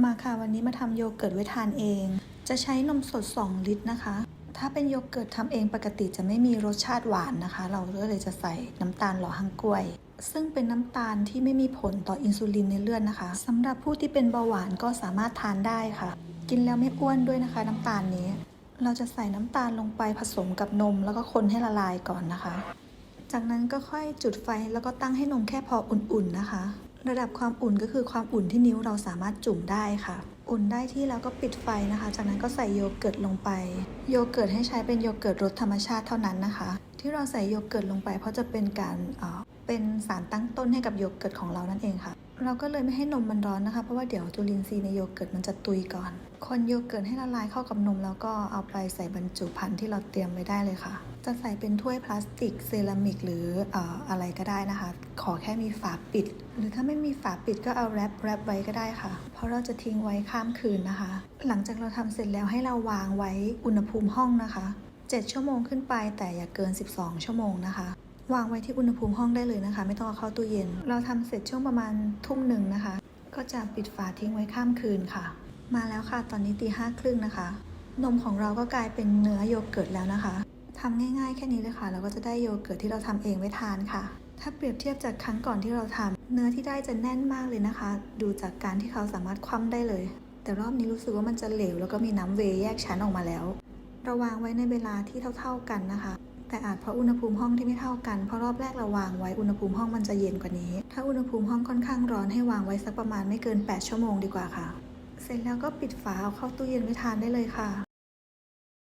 มาค่ะวันนี้มาทำโยเกิร์ตไว้ทานเอง จะใช้นมสด 2 ลิตรนะคะ ถ้าเป็นโยเกิร์ตทำเองปกติจะไม่มีรสชาติหวานนะคะ เราก็เลยจะใส่น้ำตาลหล่อฮังกล้วย ซึ่งเป็นน้ำตาลที่ไม่มีผลต่ออินซูลินในเลือดนะคะสำหรับผู้ที่เป็นเบาหวานก็สามารถทานได้ค่ะ กินแล้วไม่อ้วนด้วยนะคะ น้ำตาลนี้ เราจะใส่น้ำตาลลงไปผสมกับนมแล้วก็คนให้ละลายก่อนนะคะ จากนั้นก็ค่อยจุดไฟแล้วก็ตั้งให้นมแค่พออุ่นๆนะคะ ระดับความอุ่นก็คือความอุ่นที่นิ้วเราสามารถจุ่มได้ค่ะ อุ่นได้ที่แล้วก็ปิดไฟนะคะ จากนั้นก็ใส่โยเกิร์ตลงไป โยเกิร์ตให้ใช้เป็นโยเกิร์ตรสธรรมชาติเท่านั้นนะคะ ที่เราใส่โยเกิร์ตลงไป เพราะจะเป็นการเอ่อเป็นสารตั้งต้นให้กับโยเกิร์ตของเรานั่นเองค่ะ เราก็เลยไม่ให้นมมันร้อนนะคะ เพราะว่าเดี๋ยวจุลินทรีย์ในโยเกิร์ตมันจะตุยก่อน คนโยเกิร์ตให้ละลายเข้ากับนมแล้วก็เอาไปใส่บรรจุภัณฑ์ที่เราเตรียมไว้ได้เลยค่ะ จะใส่เป็นถ้วยพลาสติกเซรามิกหรือออะไรก็ได้นะคะ ขอแค่มีฝาปิด หรือถ้าไม่มีฝาปิดก็เอาแรปแรปไว้ก็ได้ค่ะ เพราะเราจะทิ้งไว้ข้ามคืนนะคะ หลังจากเราทำเสร็จแล้วให้เราวางไว้อุณหภูมิห้องนะคะ 7 ชั่วโมงขึ้นไปแต่อย่าเกิน 12 ชั่วโมงนะคะ วางไว้ที่อุณหภูมิห้องได้เลยนะคะ ไม่ต้องเอาเข้าตู้เย็น เราทำเสร็จช่วงประมาณทุ่มหนึ่งนะคะ ก็จะปิดฝาทิ้งไว้ข้ามคืนค่ะ มาแล้วค่ะ ตอนนี้ตีห้าครึ่งนะคะ นมของเราก็กลายเป็นเนื้อโยเกิร์ตแล้วนะคะทำง่ายๆแค่นี้เลยค่ะ เราก็จะได้โยเกิร์ตที่เราทำเองไว้ทานค่ะ ถ้าเปรียบเทียบจากครั้งก่อนที่เราทำเนื้อที่ได้จะแน่นมากเลยนะคะ ดูจากการที่เขาสามารถคว่ำได้เลย แต่รอบนี้รู้สึกว่ามันจะเหลว แล้วก็มีน้ำเวยแยกชั้นออกมาแล้วเราวางไว้ในเวลาที่เท่า ๆกันนะคะ แต่อาจเพราะอุณหภูมิห้องที่ไม่เท่ากัน เพราะรอบแรกเราวางไว้อุณหภูมิห้องมันจะเย็นกว่านี้ ถ้าอุณหภูมิห้องค่อนข้างร้อนให้วางไว้สักประมาณไม่เกิน 8 ชั่วโมงดีกว่าค่ะ เสร็จแล้วก็ปิดฝาเอาเข้าตู้เย็นไว้ทานได้เลยค่ะ